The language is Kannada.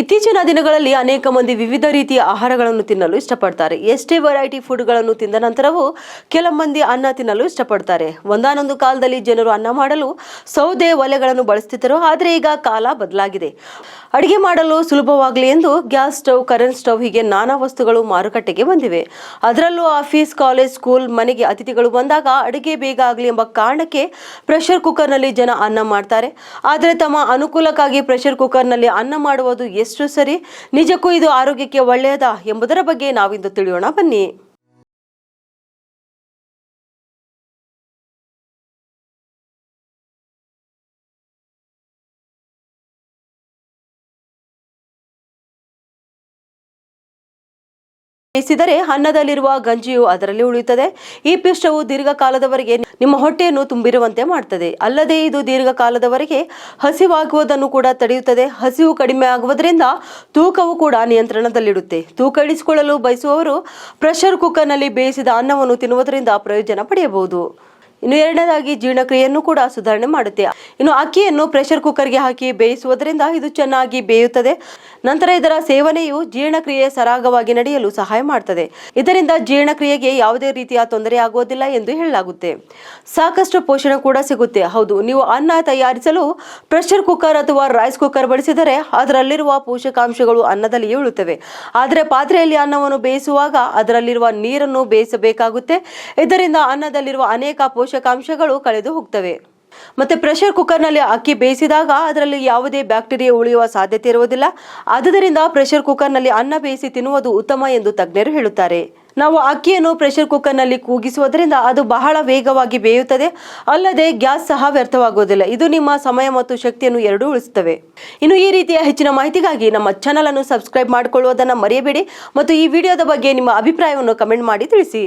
ಇತ್ತೀಚಿನ ದಿನಗಳಲ್ಲಿ ಅನೇಕ ಮಂದಿ ವಿವಿಧ ರೀತಿಯ ಆಹಾರಗಳನ್ನು ತಿನ್ನಲು ಇಷ್ಟಪಡ್ತಾರೆ. ಎಷ್ಟೇ ವೆರೈಟಿ ಫುಡ್ಗಳನ್ನು ತಿಂದ ನಂತರವೂ ಕೆಲ ಮಂದಿ ಅನ್ನ ತಿನ್ನಲು ಇಷ್ಟಪಡ್ತಾರೆ. ಒಂದಾನೊಂದು ಕಾಲದಲ್ಲಿ ಜನರು ಅನ್ನ ಮಾಡಲು ಸೌದೆ ಒಲೆಗಳನ್ನು ಬಳಸ್ತಿದ್ದರು. ಆದರೆ ಈಗ ಕಾಲ ಬದಲಾಗಿದೆ. ಅಡಿಗೆ ಮಾಡಲು ಸುಲಭವಾಗಲಿ ಎಂದು ಗ್ಯಾಸ್ ಸ್ಟವ್, ಕರೆಂಟ್ ಸ್ಟವ್ ಹೀಗೆ ನಾನಾ ವಸ್ತುಗಳು ಮಾರುಕಟ್ಟೆಗೆ ಬಂದಿವೆ. ಅದರಲ್ಲೂ ಆಫೀಸ್, ಕಾಲೇಜ್, ಸ್ಕೂಲ್, ಮನೆಗೆ ಅತಿಥಿಗಳು ಬಂದಾಗ ಅಡುಗೆ ಬೇಗ ಆಗಲಿ ಎಂಬ ಕಾರಣಕ್ಕೆ ಪ್ರೆಷರ್ ಕುಕ್ಕರ್ನಲ್ಲಿ ಜನ ಅನ್ನ ಮಾಡ್ತಾರೆ. ಆದರೆ ತಮ್ಮ ಅನುಕೂಲಕ್ಕಾಗಿ ಪ್ರೆಷರ್ ಕುಕ್ಕರ್ನಲ್ಲಿ ಅನ್ನ ಮಾಡುವುದು ಎಷ್ಟು ಸರಿ ನಿಜಕ್ಕೂ ಇದು ಆರೋಗ್ಯಕ್ಕೆ ಒಳ್ಳೆಯದಾ ಎಂಬುದರ ಬಗ್ಗೆ ನಾವಿಂದು ತಿಳಿಯೋಣ ಬನ್ನಿ. ಬೇಯಿಸಿದರೆ ಅನ್ನದಲ್ಲಿರುವ ಗಂಜಿಯು ಅದರಲ್ಲಿ ಉಳಿಯುತ್ತದೆ. ಈ ಪಿಷ್ಟವು ದೀರ್ಘಕಾಲದವರೆಗೆ ನಿಮ್ಮ ಹೊಟ್ಟೆಯನ್ನು ತುಂಬಿರುವಂತೆ ಮಾಡುತ್ತದೆ ಅಲ್ಲದೆ ಇದು ದೀರ್ಘಕಾಲದವರೆಗೆ ಹಸಿವಾಗುವುದನ್ನು ಕೂಡ ತಡೆಯುತ್ತದೆ. ಹಸಿವು ಕಡಿಮೆ ಆಗುವುದರಿಂದ ತೂಕವು ಕೂಡ ನಿಯಂತ್ರಣದಲ್ಲಿಡುತ್ತೆ. ತೂಕ ಇಳಿಸಿಕೊಳ್ಳಲು ಬಯಸುವವರು ಪ್ರೆಷರ್ ಕುಕ್ಕರ್ನಲ್ಲಿ ಬೇಯಿಸಿದ ಅನ್ನವನ್ನು ತಿನ್ನುವುದರಿಂದ ಪ್ರಯೋಜನ ಪಡೆಯಬಹುದು. ಇನ್ನು ಎರಡನೇದಾಗಿ ಜೀರ್ಣಕ್ರಿಯೆಯನ್ನು ಕೂಡ ಸುಧಾರಣೆ ಮಾಡುತ್ತೆ. ಇನ್ನು ಅಕ್ಕಿಯನ್ನು ಪ್ರೆಷರ್ ಕುಕ್ಕರ್ಗೆ ಹಾಕಿ ಬೇಯಿಸುವುದರಿಂದ ಇದು ಚೆನ್ನಾಗಿ ಬೇಯುತ್ತದೆ. ನಂತರ ಇದರ ಸೇವನೆಯು ಜೀರ್ಣಕ್ರಿಯೆ ಸರಾಗವಾಗಿ ನಡೆಯಲು ಸಹಾಯ ಮಾಡುತ್ತದೆ ಇದರಿಂದ ಜೀರ್ಣಕ್ರಿಯೆಗೆ ಯಾವುದೇ ರೀತಿಯ ತೊಂದರೆ ಆಗುವುದಿಲ್ಲ ಎಂದು ಹೇಳಲಾಗುತ್ತೆ. ಸಾಕಷ್ಟು ಪೋಷಣೆ ಕೂಡ ಸಿಗುತ್ತೆ. ಹೌದು, ನೀವು ಅನ್ನ ತಯಾರಿಸಲು ಪ್ರೆಷರ್ ಕುಕ್ಕರ್ ಅಥವಾ ರೈಸ್ ಕುಕ್ಕರ್ ಬಳಸಿದರೆ ಅದರಲ್ಲಿರುವ ಪೋಷಕಾಂಶಗಳು ಅನ್ನದಲ್ಲಿ ಉಳುತ್ತವೆ ಆದರೆ ಪಾತ್ರೆಯಲ್ಲಿ ಅನ್ನವನ್ನು ಬೇಯಿಸುವಾಗ ಅದರಲ್ಲಿರುವ ನೀರನ್ನು ಬೇಯಿಸಬೇಕಾಗುತ್ತೆ. ಇದರಿಂದ ಅನ್ನದಲ್ಲಿರುವ ಅನೇಕ ಪೋಷಕಾಂಶಗಳು ಕಳೆದು ಹೋಗ್ತವೆ. ಮತ್ತೆ ಪ್ರೆಷರ್ ಕುಕ್ಕರ್ನಲ್ಲಿ ಅಕ್ಕಿ ಬೇಯಿಸಿದಾಗ ಅದರಲ್ಲಿ ಯಾವುದೇ ಬ್ಯಾಕ್ಟೀರಿಯಾ ಉಳಿಯುವ ಸಾಧ್ಯತೆ ಇರುವುದಿಲ್ಲ. ಆದುದರಿಂದ ಪ್ರೆಷರ್ ಕುಕ್ಕರ್ನಲ್ಲಿ ಅನ್ನ ಬೇಯಿಸಿ ತಿನ್ನುವುದು ಉತ್ತಮ ಎಂದು ತಜ್ಞರು ಹೇಳುತ್ತಾರೆ. ನಾವು ಅಕ್ಕಿಯನ್ನು ಪ್ರೆಷರ್ ಕುಕ್ಕರ್ನಲ್ಲಿ ಕೂಗಿಸುವುದರಿಂದ ಅದು ಬಹಳ ವೇಗವಾಗಿ ಬೇಯುತ್ತದೆ. ಅಲ್ಲದೆ ಗ್ಯಾಸ್ ಸಹ ವ್ಯರ್ಥವಾಗುವುದಿಲ್ಲ. ಇದು ನಿಮ್ಮ ಸಮಯ ಮತ್ತು ಶಕ್ತಿಯನ್ನು ಎರಡೂ ಉಳಿಸುತ್ತವೆ. ಇನ್ನು ಈ ರೀತಿಯ ಹೆಚ್ಚಿನ ಮಾಹಿತಿಗಾಗಿ ನಮ್ಮ ಚಾನಲ್ ಅನ್ನು ಸಬ್ಸ್ಕ್ರೈಬ್ ಮಾಡಿಕೊಳ್ಳುವುದನ್ನು ಮರೆಯಬೇಡಿ. ಮತ್ತು ಈ ವಿಡಿಯೋದ ಬಗ್ಗೆ ನಿಮ್ಮ ಅಭಿಪ್ರಾಯವನ್ನು ಕಮೆಂಟ್ ಮಾಡಿ ತಿಳಿಸಿ.